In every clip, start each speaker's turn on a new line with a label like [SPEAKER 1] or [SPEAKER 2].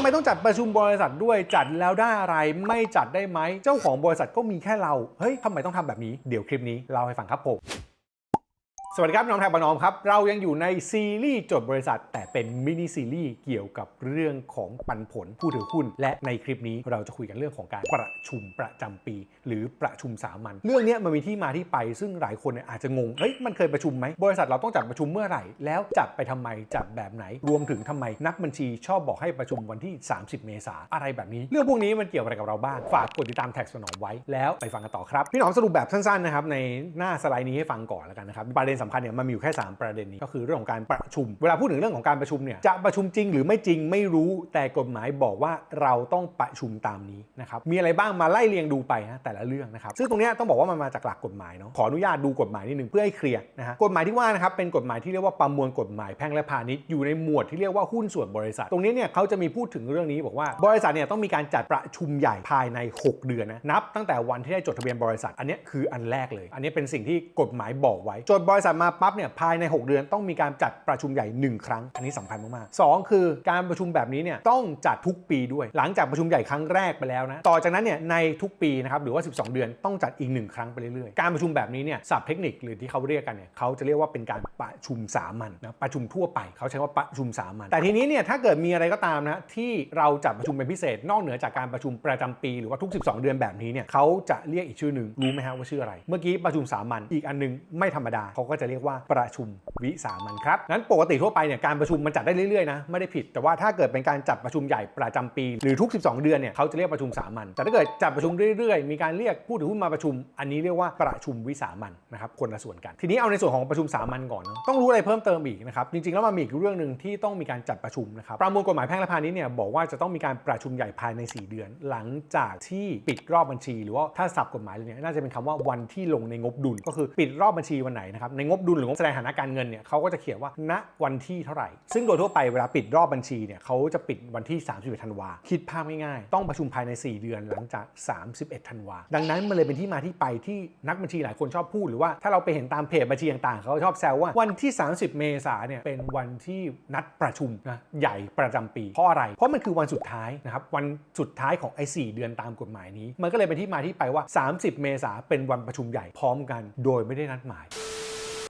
[SPEAKER 1] ำไมต้องจัดประชุมบริษัทด้วยจัดแล้วได้อะไรไม่จัดได้ไหมเจ้าของบริษัทก็มีแค่เราเฮ้ยทำไมต้องทำแบบนี้เดี๋ยวคลิปนี้เล่าให้ฟังครับผม สวัสดีครับน้องแทบปนอมครับ เรายังอยู่ในซีรีส์จดบริษัท แต่เป็นมินิซีรีส์เกี่ยวกับเรื่องของปันผลผู้ถือหุ้น และในคลิปนี้เราจะคุยกันเรื่องของการประชุมประจำปี หรือประชุมสามัญเรื่องนี้มันมีที่มาที่ไป ซึ่งหลายคนอาจจะงงเฮ้ยมันเคยประชุมไหมบริษัทเราต้องจัดประชุมเมื่อไหร่ แล้วจัดไปทำไมจัดแบบไหน รวมถึงทำไมนักบัญชีชอบบอกให้ประชุมวันที่ 30 เมษาอะไรแบบนี้ เรื่องพวกนี้มันเกี่ยวอะไรกับเราบ้างฝากกดติดตามแท็กสนอมไว้แล้วไปฟังกันต่อครับพี่หนอมสรุปแบบสั้นๆนะครับในหน้าสไลด์นี้ให้ฟังก่อนแล้วกันนะครับประเด็นสำคัญเนี่ยมันมีอยู่แค่ 3 ประเด็นนี้ ก็คือเรื่องของการประชุม เวลาพูดถึงเรื่องของการประชุมเนี่ยจะประชุมจริงหรือไม่จริงไม่รู้แต่กฎหมายบอกว่าเราต้องประชุมตามนี้นะครับมีอะไรบ้างมาไล่เรียงดูไปนะแต่ละเรื่องนะครับซึ่งตรงนี้ต้องบอกว่ามันมาจากหลักกฎหมายเนาะขออนุญาตดูกฎหมายนิดนึงเพื่อให้เคลียร์นะฮะกฎหมายที่ว่านะครับเป็นกฎหมายที่เรียกว่าประมวลกฎหมายแพ่งและพาณิชย์อยู่ในหมวดที่เรียกว่าหุ้นส่วนบริษัท ตรงนี้เนี่ยเขาจะมีพูดถึงเรื่องนี้บอกว่าบริษัทเนี่ยต้องมีการจัดประชุมใหญ่ภายใน 6 เดือนนะนับตั้งแต่วันที่ได้จดทะเบียนบริษัท อันนี้คืออันแรกเลย อันนี้เป็นสิ่งที่กฎหมายบอกไว้จดบริษัทมาปั๊บเนี่ยภายใน 6 เดือนต้องมีการจัดประชุมใหญ่ 1 ครั้ง อันนี้สำคัญมากๆสองคือการประชุมแบบนี้เนี่ยต้องจัดทุกปีด้วย หลังจากประชุมใหญ่ครั้งแรกไปแล้วนะต่อจากนั้นเนี่ยในทุกปีนะครับหรือว่า 12 เดือนต้องจัดอีก 1 ครั้งไปเรื่อยๆ การประชุมแบบนี้เนี่ยศัพท์เทคนิคหรือที่เขาเรียกกันเนี่ยเขาจะเรียกว่าเป็นการประชุมสามัญนะประชุมทั่วไปเขาใช้ว่าประชุมสามัญแต่ทีนี้เนี่ยถ้าเกิดมีอะไรก็ตามนะที่เราจัดประชุมเป็นพิเศษ นอกเหนือจากการประชุมประจำปีหรือว่าทุก 12 เดือนแบบนี้เนี่ยเขาจะเรียกอีกชื่อหนึ่งรู้ไหมฮะว่าชื่ออะไร เมื่อกี้ประชุมสามัญอีกอันนึงไม่ธรรมดาเขาก็จะเรียกว่าประชุมวิสามัญครับนั้นปกติทั่วไปเนี่ยการประชุมมันจัดได้เรื่อยๆนะไม่ได้ผิด แต่ว่าถ้าเกิดเป็นการจัดประชุมใหญ่ประจำปี หรือทุก 12 เดือนเนี่ยเขาจะเรียกประชุมสามัญแต่ถ้าเกิดจัดประชุมเรื่อยๆ มีการเรียกผู้ถือหุ้นมาประชุม อันนี้เรียกว่าประชุมวิสามัญนะครับคนละส่วนกัน ทีนี้เอาในส่วนของประชุมสามัญก่อนเนอะต้องรู้อะไรเพิ่มเติมอีกนะครับจริงๆแล้วมันมีอีกเรื่องหนึ่งที่ต้องมีการจัดประชุมนะครับประมวลกฎหมายแพ่งและพาณิชย์เนี่ยบอกว่าจะต้องมีการประชุมใหญ่ภายใน 4 เดือน หลังจากที่ปิดรอบบัญชี หรือว่าถ้าศัพท์กฎหมายเลยเนี่ยน่าจะเป็นคำว่าวันที่ลงในงบดุลก็คือปิดรอบบัญชีวันไหนนะครับในงบดุลหรืองบแสดงฐานะการเงินเนี่ยเขาก็จะเขียนว่าณวันที่เท่าไหร่ ซึ่งโดยทั่วไปเวลาปิดรอบบัญชีเนี่ยเขาจะปิดวันที่ 31 ธันวาคิดภาพง่ายๆ ต้องประชุมภายใน 4 เดือนหลังจาก 31 ธันวาดังนั้นมันเลยเป็นที่มาที่ไปที่นักบัญชีหลายคนชอบพูดหรือว่าถ้าเราไปเห็นตามเพจบัญชีต่างๆเขาชอบแซวว่าวันที่ 30 เมษาเนี่ยเป็นวันที่นัดประชุมนะใหญ่ประจำปีเพราะอะไร เพราะมันคือวันสุดท้ายนะครับวันสุดท้ายของไอ้สเดือนตามกฎหมายนี้ มันก็เลยเป็นที่มาที่ไปว่า 30 เมษาเป็นวันประชุมใหญ่พร้อมกัน โดยไม่ได้นัดหมาย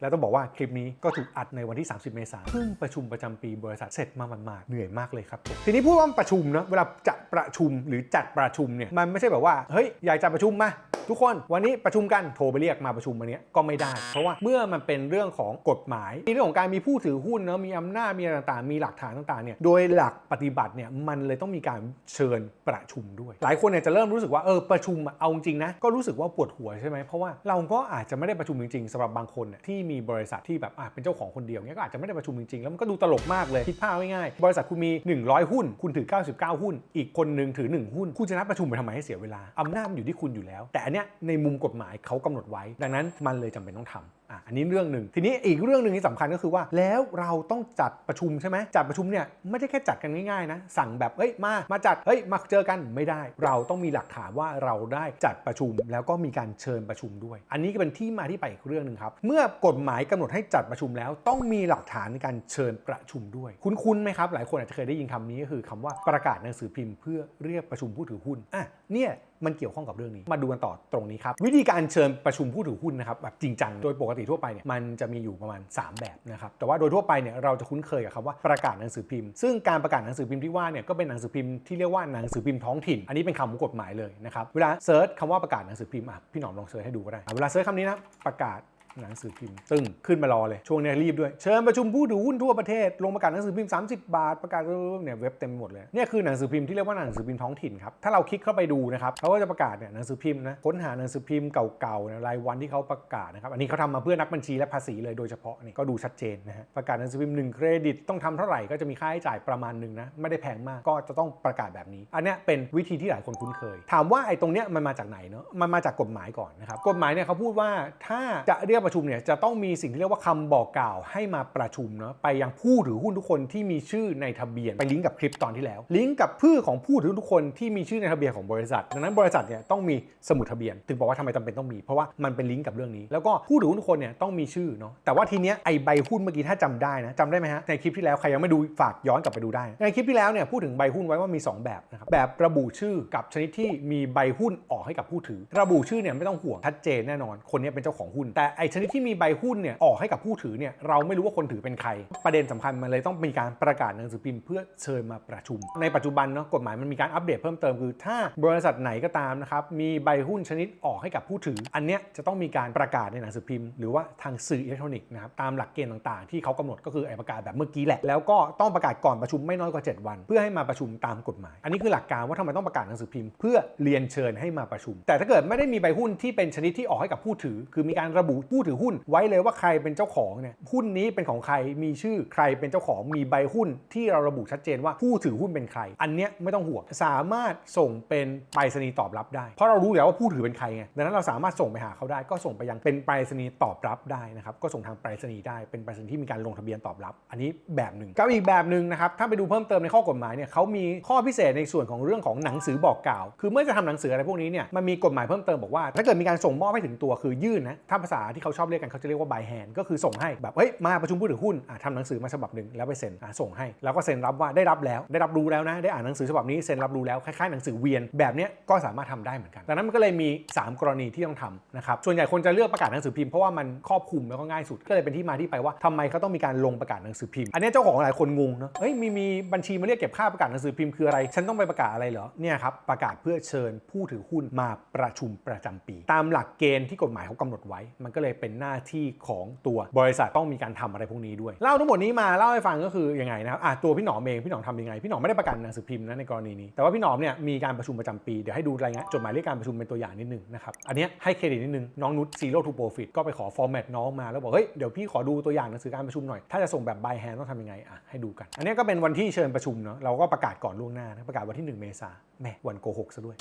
[SPEAKER 1] แล้วต้องบอกว่าคลิปนี้ก็ถูกอัดในวันที่ 30 เมษายนเพิ่งประชุมประจำปีบริษัทเสร็จมาหมาดๆเหนื่อยมากเลยครับทีนี้พูดว่าประชุมเนอะเวลาจะประชุมหรือจัดประชุมเนี่ยมันไม่ใช่แบบว่าเฮ้ยอยากจะประชุมมาทุกคนวันนี้ประชุมกันโทรไปเรียกมาประชุมวันนี้ก็ไม่ได้ เพราะว่าเมื่อมันเป็นเรื่องของกฎหมายมีเรื่องของการมีผู้ถือหุ้นเนอะมีอำนาจมีอะไรต่างๆ มีหลักฐานต่างๆเนี่ยโดยหลักปฏิบัติเนี่ยมันเลยต้องมีการเชิญประชุมด้วย หลายคนเนี่ยจะเริ่มรู้สึกว่าเออประชุมอะเอาจริงนะก็รู้สึกว่าปวดหัวใช่ไหมเพราะว่าเราก็อาจจะไม่ได้ประชุมจริงๆสำหรับบางคนเนี่ยที่มีบริษัทที่แบบอะเป็นเจ้าของคนเดียวเนี้ยก็อาจจะไม่ได้ประชุมจริงๆ แล้วมันก็ดูตลกมากเลยคิดภาพง่ายๆบริษัทคุณมี 100 หุ้น คุณถือ 99 หุ้น อีกคนนึงถือ 1 หุ้น คุณจะนัดประชุมไปทำไมให้เสียเวลาอำนาจมันอยู่ที่คุณอยู่แล้ว แต่อันเนี้ยในมุมกฎหมายเขากำหนดไว้ ดังนั้นมันเลยจำเป็นต้องทำ อะอันนี้เรื่องหนึ่งทีนี้อีกเรื่องหนึ่งที่สำคัญก็คือว่า แล้วเราต้องจัดประชุมใช่ไหมจัดประชุมเนี่ยไม่ได้แค่จัดกันง่ายๆนะสั่งแบบเฮ้ยมามาจัดเฮ้ยมาเจอกันไม่ได้ เราต้องมีหลักฐานว่าเราได้จัดประชุมแล้วก็มีการเชิญประชุมด้วย อันนี้ก็เป็นที่มาที่ไปอีกเรื่องหนึ่งครับเมื่อกฎหมายกำหนดให้จัดประชุมแล้ว ต้องมีหลักฐานในการเชิญประชุมด้วย คุ้นๆไหมครับ หลายคนอาจจะเคยได้ยินคำนี้ก็คือคำว่าประกาศหนังสือพิมพ์เพื่อเรียกประชุมผู้ถือหุ้นอะเนี่ย มันเกี่ยวข้องกับเรื่องนี้ มาดูกันต่อตรงนี้ครับ วิธีการเชิญประชุมผู้ถือหุ้นนะครับแบบจริงจัง โดยปกติทั่วไปเนี่ยมันจะมีอยู่ประมาณ 3 แบบนะครับ แต่ว่าโดยทั่วไปเนี่ยเราจะคุ้นเคยกับคำว่าประกาศหนังสือพิมพ์ ซึ่งการประกาศหนังสือพิมพ์ที่ว่าเนี่ยก็เป็นหนังสือพิมพ์ที่เรียกว่าหนังสือพิมพ์ท้องถิ่น อันนี้เป็นคำของกฎหมายเลยนะครับ เวลาเซิร์ชคำว่าประกาศหนังสือพิมพ์อะพี่หนอมลองเซิร์ชให้ดูก็ได้ เวลาเซิร์ชคำนี้นะประกาศ หนังสือพิมพ์ตึ้งขึ้นมารอเลยช่วงนี้รีบด้วย เชิญประชุมผู้ถือหุ้นทั่วประเทศลงประกาศหนังสือพิมพ์ 30 บาทประกาศเนี่ยเว็บเต็มไปหมดเลยเนี่ยคือหนังสือพิมพ์ที่เรียกว่าหนังสือพิมพ์ท้องถิ่นครับถ้าเราคลิกเข้าไปดูนะครับเขาก็จะประกาศเนี่ยหนังสือพิมพ์นะค้นหาหนังสือพิมพ์เก่าๆนรายวันที่เขาประกาศนะครับอันนี้เขาทำมาเพื่อนักบัญชีและภาษีเลยโดยเฉพาะนี่ก็ดูชัดเจนนะฮะประกาศหนังสือพิมพ์1เครดิตต้องทำเท่าไหร่ก็จะมีค่าใช้จ่ายประมาณหนึ่งนะไม่ได้แพงมากก็จะต้องประกาศแบบนี้ อันนี้เป็นวิธีที่หลายคนคุ้นเคย ถามว่าไอ้ตรงเนี้ยมันมาจากไหนเนาะมันมาจากกฎหมายก่อนนะครับกฎหมายเนี่ยเขาพูดว่าถ้าจะเรียกประชุมเนี่ยจะต้องมีสิ่งที่เรียกว่าคำบอกกล่าวให้มาประชุมเนาะไปยังผู้ถือหุ้นทุกคนที่มีชื่อในทะเบียนไปลิงก์กับคลิปตอนที่แล้ว ลิงก์กับชื่อของผู้ถือหุ้นทุกคนที่มีชื่อในทะเบียนของบริษัท ดังนั้นบริษัทเนี่ยต้องมีสมุดทะเบียน ถึงบอกว่าทำไมจำเป็นต้องมี เพราะว่ามันเป็นลิงก์กับเรื่องนี้ แล้วก็ผู้ถือหุ้นทุกคนเนี่ยต้องมีชื่อเนาะแต่ว่าทีเนี้ยไอใบหุ้นเมื่อกี้ถ้าจำได้นะจำได้ไหมฮะในคลิปที่แล้วใครยังไม่ดูฝากย้อนกลับไปดูได้ ในคลิปที่แล้วเนี่ยพูดถึงใบหุ้นไว้ว่ามี 2 แบบนะครับแบบระบุชื่อกับชนิดที่มีใบหุ้นออกให้กับผู้ถือ ระบุชื่อเนี่ยไม่ต้องห่วงชัดเจนแน่นอน คนนี้เป็นเจ้าของหุ้นแต่ไอชนิดที่มีใบหุ้นเนี่ยออกให้กับผู้ถือเนี่ยเราไม่รู้ว่าคนถือเป็นใคร ประเด็นสำคัญมันเลยต้องมีการประกาศหนังสือพิมพ์เพื่อเชิญมาประชุม ในปัจจุบันเนาะกฎหมายมันมีการอัปเดตเพิ่มเติมคือ ถ้าบริษัทไหนก็ตามนะครับมีใบหุ้นชนิดออกให้กับผู้ถือ อันเนี้ยจะต้องมีการประกาศในหนังสือพิมพ์ หรือว่าทางสื่ออิเล็กทรอนิกส์นะครับตามหลักเกณฑ์ต่างๆ ที่เขากำหนดก็คือไอประกาศแบบเมื่อกี้แหละแล้วก็ต้องประกาศก่อนประชุมไม่น้อยกว่า 7 วัน เพื่อให้มาประชุมตามกฎหมาย อันนี้คือหลักการว่าทำไมต้องประกาศหนังสือพิมพ์เพื่อเรียนเชิญให้มาประชุม แต่ถ้าเกิดไม่ได้มีใบหุ้นที่เป็นชนิดที่ออกให้กับผู้ถือ คือมีการระบุผูถือหุ้น ไว้เลยว่าใครเป็นเจ้าของเนี่ยหุ้นนี้เป็นของใครมีชื่อใครเป็นเจ้าของมีใบหุ้นที่เราระบุชัดเจนว่าผู้ถือหุ้นเป็นใคร อันเนี้ยไม่ต้องห่วงสามารถส่งเป็นไปรษณีย์ตอบรับได้ เพราะเรารู้แล้วว่าผู้ถือเป็นใครไงดังนั้นเราสามารถส่งไปหาเขาได้ ก็ส่งไปยังเป็นไปรษณีย์ตอบรับได้นะครับก็ส่งทางไปรษณีย์ได้เป็นไปรษณีย์ที่มีการลงทะเบียนตอบรับ อันนี้แบบหนึ่งกับอีกแบบหนึ่งนะครับถ้าไปดูเพิ่มเติมในข้อกฎหมายเนี่ยเขามีข้อพิเศษในส่วนของเรื่องของหนังสือบอกกล่าว คือเมื่อจะทำหนังสืออะไรพวกนี้เนี่ยมันมีกฎหมายเพิ่มเติมบอกว่า ถ้าเกิดมีการส่งมอบให้ถึงตัวคือยื่นนะถ้าภาษาที่เขาชอบเรียกกันเขาจะเรียกว่า by hand ก็คือส่งให้แบบเฮ้ยมาประชุมผู้ถือหุ้นทำหนังสือมาฉบับหนึ่งแล้วไปเซ็นส่งให้ แล้วก็เซ็นรับว่าได้รับแล้วได้รับรู้แล้วนะได้อ่านหนังสือฉบับนี้เซ็นรับรู้แล้วคล้ายๆหนังสือเวียนแบบนี้ก็สามารถทำได้เหมือนกันดังนั้นมันก็เลยมี 3 กรณีที่ต้องทำนะครับส่วนใหญ่คนจะเลือกประกาศหนังสือพิมพ์เพราะว่ามันครอบคลุมแล้วก็ง่ายสุดก็เลยเป็นที่มาที่ไปว่าทำไมเขาต้องมีการลงประกาศหนังสือพิมพ์ อันนี้เจ้าของหลายคนงงเนอะเฮ้ยมีมีบัญชีมาเรียกเก็บค่าประกาศหนังสือพิมพ์คืออะไร ฉันต้องไปประกาศอะไรเหรอเนี่ยครับประกาศเพื่อเชิญผู้ถือหุ้นมาประชุมประจำปี ตามหลักเกณฑ์ที่กฎหมายเขากำหนดไว้ มันก็เลยเป็นหน้าที่ของตัวบริษัทต้องมีการทำอะไรพวกนี้ด้วยเล่าทั้งหมดนี้มาเล่าให้ฟังก็คือยังไงนะครับอะตัวพี่หนอมเองพี่หนอมทำยังไงพี่หนอมไม่ได้ประกาศหนังสือพิมพ์นะในกรณีนี้แต่ว่าพี่หนอมเนี่ยมีการประชุมประจำปีเดี๋ยวให้ดูรายงานจดหมายเรียกการประชุมเป็นตัวอย่างนิดนึงนะครับอันนี้ให้เครดิตนิดนึงน้องนุช zero to profit ก็ไปขอฟอร์แมตน้องมาแล้วบอกเฮ้ยเดี๋ยวพี่ขอดูตัวอย่างหนังสือการประชุมหน่อยถ้าจะส่งแบบ by hand ต้องทำยังไงอะให้ดูกัน อันนี้ก็เป็นวันที่เชิญประชุมเนาะเราก็ประกาศก่อนล่วงหน้านะประกาศวันที่ 1 เมษาแม่วันโกหกซะด้วย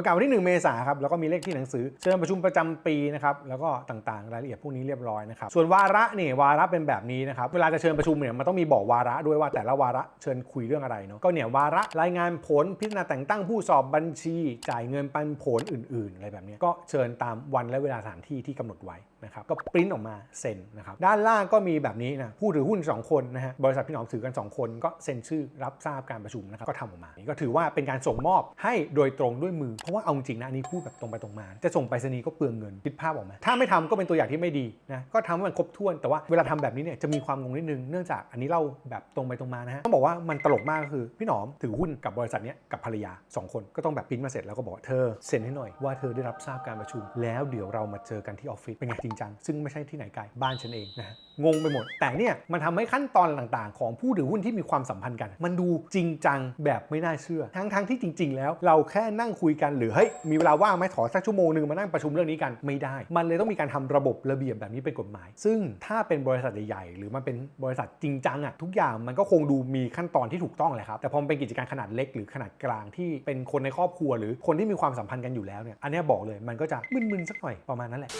[SPEAKER 1] ประกาศวันที่ 1 เมษายนครับแล้วก็มีเลขที่หนังสือเชิญประชุมประจำปีนะครับแล้วก็ต่างๆ รายละเอียดพวกนี้เรียบร้อยนะครับส่วนวาระนี่วาระเป็นแบบนี้นะครับเวลาจะเชิญประชุมเนี่ยมันต้องมีบอกวาระด้วยว่าแต่ละวาระเชิญคุยเรื่องอะไรเนาะก็เนี่ยวาระรายงานผลพิจารณาแต่งตั้งผู้สอบบัญชี จ่ายเงินปันผลอื่น ๆ อะไรแบบนี้ก็เชิญตามวันและเวลาสถานที่ที่กำหนดไว้ นะครับก็ปริ้นออกมาเซ็นนะครับด้านล่างก็มีแบบนี้นะผู้ถือหุ้น 2 คนนะฮะบริษัทพี่หนอมถือกัน 2 คน ก็เซ็นชื่อรับทราบการประชุมนะครับก็ทำออกมานี่ก็ถือว่าเป็นการส่งมอบให้โดยตรงด้วยมือ เพราะว่าเอาจริงนะอันนี้พูดแบบตรงไปตรงมา จะส่งไปรษณีย์ก็เปลืองเงินคิดภาพออกไหมถ้าไม่ทำก็เป็นตัวอย่างที่ไม่ดีนะก็ทำให้มันครบถ้วนแต่ว่าเวลาทำแบบนี้เนี่ยจะมีความงงนิดนึงเนื่องจากอันนี้เล่าแบบตรงไปตรงมานะฮะต้องบอกว่ามันตลกมากก็คือพี่หนอมถือหุ้นกับบริษัทเนี้ยกับภรรยาสองคนก็ต้องแบบปริ้นมาเสร็จแล้วก็บอกเธอเซ็นให้หน่อยว่าเธอได้รับทราบการประชุม แล้วเดี๋ยวเรามาเจอกันที่ออฟฟิศเป็นไงจริงจัง ซึ่งไม่ใช่ที่ไหนไกลบ้านฉันเองนะฮะงงไปหมด แต่เนี่ยมันทำให้ขั้นตอนต่างๆ ของผู้ถือหุ้นที่มีความสัมพันธ์กัน มันดูจริงจังแบบไม่น่าเชื่อ ทั้งๆที่จริง ๆ แล้ว เราแค่นั่งคุยกันหรือเฮ้ยมีเวลาว่างไหมขอสักชั่วโมงหนึ่งมานั่งประชุมเรื่องนี้กันไม่ได้ มันเลยต้องมีการทำระบบระเบียบแบบนี้เป็นกฎหมาย ซึ่งถ้าเป็นบริษัทใหญ่ๆหรือมันเป็นบริษัทจริงจังอะทุกอย่างมันก็คงดูมีขั้นตอนที่ถูกต้องแหละครับแต่พอมันเป็นกิจการขนาดเล็กหรือขนาดกลางที่เป็นคนในครอบครัว หรือคนที่มีความสัมพันธ์กันอยู่แล้วเนี่ยอันนี้บอกเลยมันก็จะมึนๆสักหน่อยประมาณนั้นแหละ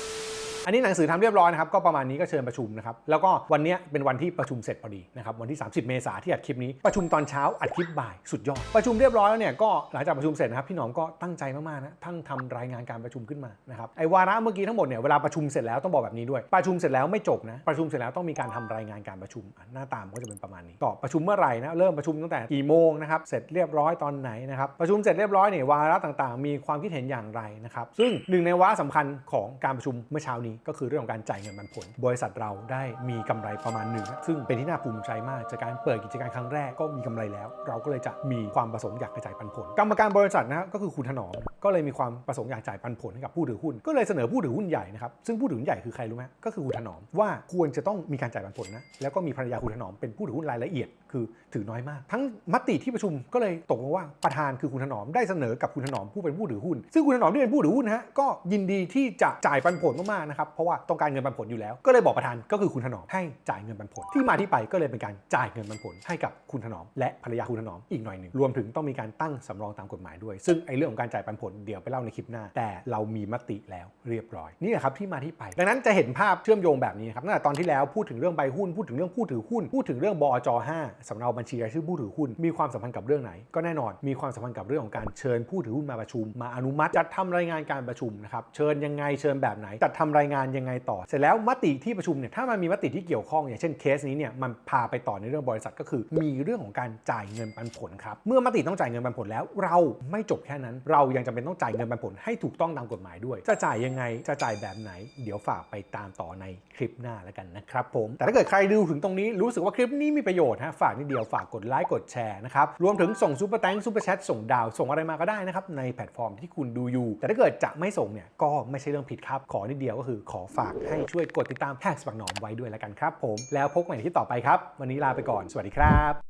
[SPEAKER 1] อันนี้หนังสือทำเรียบร้อยนะครับก็ประมาณนี้ก็เชิญประชุมนะครับแล้วก็วันนี้เป็นวันที่ประชุมเสร็จพอดีนะครับวันที่ 30 เมษาที่อัดคลิปนี้ประชุมตอนเช้าอัดคลิปบ่ายสุดยอดประชุมเรียบร้อยแล้วเนี่ยก็หลังจากประชุมเสร็จนะครับพี่หนอมก็ตั้งใจมากๆนะทั้งทำรายงานการประชุมขึ้นมานะครับไอ้วาระเมื่อกี้ทั้งหมดเนี่ยเวลาประชุมเสร็จแล้วต้องบอกแบบนี้ด้วย ประชุมเสร็จแล้วไม่จบนะประชุมเสร็จแล้วต้องมีการทำรายงานการประชุมอะหน้าตามก็จะเป็นประมาณนี้ก็ประชุมเมื่อไหร่นะเริ่มประชุมตั้งแต่กี่โมงนะครับเสร็จเรียบร้อยตอนไหนนะครับประชุมเสร็จเรียบร้อยเนี่ยวาระต่างๆ มีความคิดเห็นอย่างไรนะครับซึ่งหนึ่งในวาระสำคัญของการประชุมเมื่อเช้านี้ก็คือเรื่องของการจ่ายเงินปันผล บริษัทเราได้มีกำไรประมาณหนึ่งซึ่งเป็นที่น่าภูมิใจมากจากการเปิดกิจการครั้งแรกก็มีกำไรแล้ว เราก็เลยจะมีความประสงค์อยากจะจายปันผล กรรมการบริษัทนะก็คือคุณถนอมก็เลยมีความประสงค์อยากจ่ายปันผลให้กับผู้ถือหุ้น ก็เลยเสนอผู้ถือหุ้นใหญ่นะครับซึ่งผู้ถือหุ้นใหญ่คือใครรู้ไหมก็คือคุณถนอมว่าควรจะต้องมีการจ่ายปันผลนะแล้วก็มีภรรยาคุณถนอมเป็นผู้ถือหุ้นรายละเอียด คือถือน้อยมาก ทั้งมติที่ประชุมก็เลยตกลงว่าประธานคือคุณถนอมได้เสนอกับคุณถนอมผู้เป็นผู้ถือหุ้น ซึ่งคุณถนอมที่เป็นผู้ถือหุ้นฮะก็ยินดีที่จะจ่ายปันผลมากๆนะครับนะครับ เพราะว่าต้องการเงินปันผลอยู่แล้ว ก็เลยบอกประธานก็คือคุณถนอมให้จ่ายเงินปันผล ที่มาที่ไปก็เลยเป็นการจ่ายเงินปันผลให้กับคุณถนอม และภรรยาคุณถนอมอีกหน่อยหนึ่งรวมถึงต้องมีการตั้งสำรองตามกฎหมายด้วย ซึ่งไอ้เรื่องของการจ่ายปันผลเดี๋ยวไปเล่าในคลิปหน้า แต่เรามีมติแล้วเรียบร้อยนี่แหละครับที่มาที่ไป ดังนั้นจะเห็นภาพเชื่อมโยงแบบนี้ครับตั้งแต่ตอนที่แล้วพูดถึงเรื่องใบหุ้นพูดถึงเรื่องผู้ถือหุ้นพูดถึงเรื่องบอจ5สำเนาบัญชีรายชื่อผู้ถือหุ้นมีความสัมพันธ์กับเรื่องไหน ก็แน่นอนมีความสัมพันธ์กับเรื่องของการเชิญผู้ถือหุ้นมาประชุม มาอนุมัติจัดทำรายงานการประชุมนะครับเชิญยังไงเชิญแบบไหนจัดทำรายงานยังไงต่อ เสร็จแล้วมติที่ประชุมเนี่ยถ้ามันมีมติที่เกี่ยวข้องอย่างเช่นเคสนี้เนี่ยมันพาไปต่อในเรื่องบริษัทก็คือ มีเรื่องของการจ่ายเงินปันผลครับเมื่อมติต้องจ่ายเงินปันผลแล้ว เราไม่จบแค่นั้น เรายังจำเป็นต้องจ่ายเงินปันผลให้ถูกต้องตามกฎหมายด้วย จะจ่ายยังไงจะจ่ายแบบไหน เดี๋ยวฝากไปตามต่อในคลิปหน้าแล้วกันนะครับผมแต่ถ้าเกิดใครดูถึงตรงนี้รู้สึกว่าคลิปนี้มีประโยชน์ฮะฝากนิดเดียวฝากกดไลค์กดแชร์นะครับรวมถึงส่งซูเปอร์แตงซูเปอร์แชทส่งดาวส่งอะไรมาก็ได้นะครับในแพลตฟอร์มที่คุณดูอยู่ แต่ถ้าเกิดจะไม่ส่งเนี่ยก็ไม่ใช่เรื่องผิดครับขอนิดเดียวก็คือขอฝากให้ช่วยกดติดตามแท็กสปักหนอมไว้ด้วยแล้วกันครับผมแล้วพบกันใหม่ในที่ต่อไปครับ วันนี้ลาไปก่อนสวัสดีครับ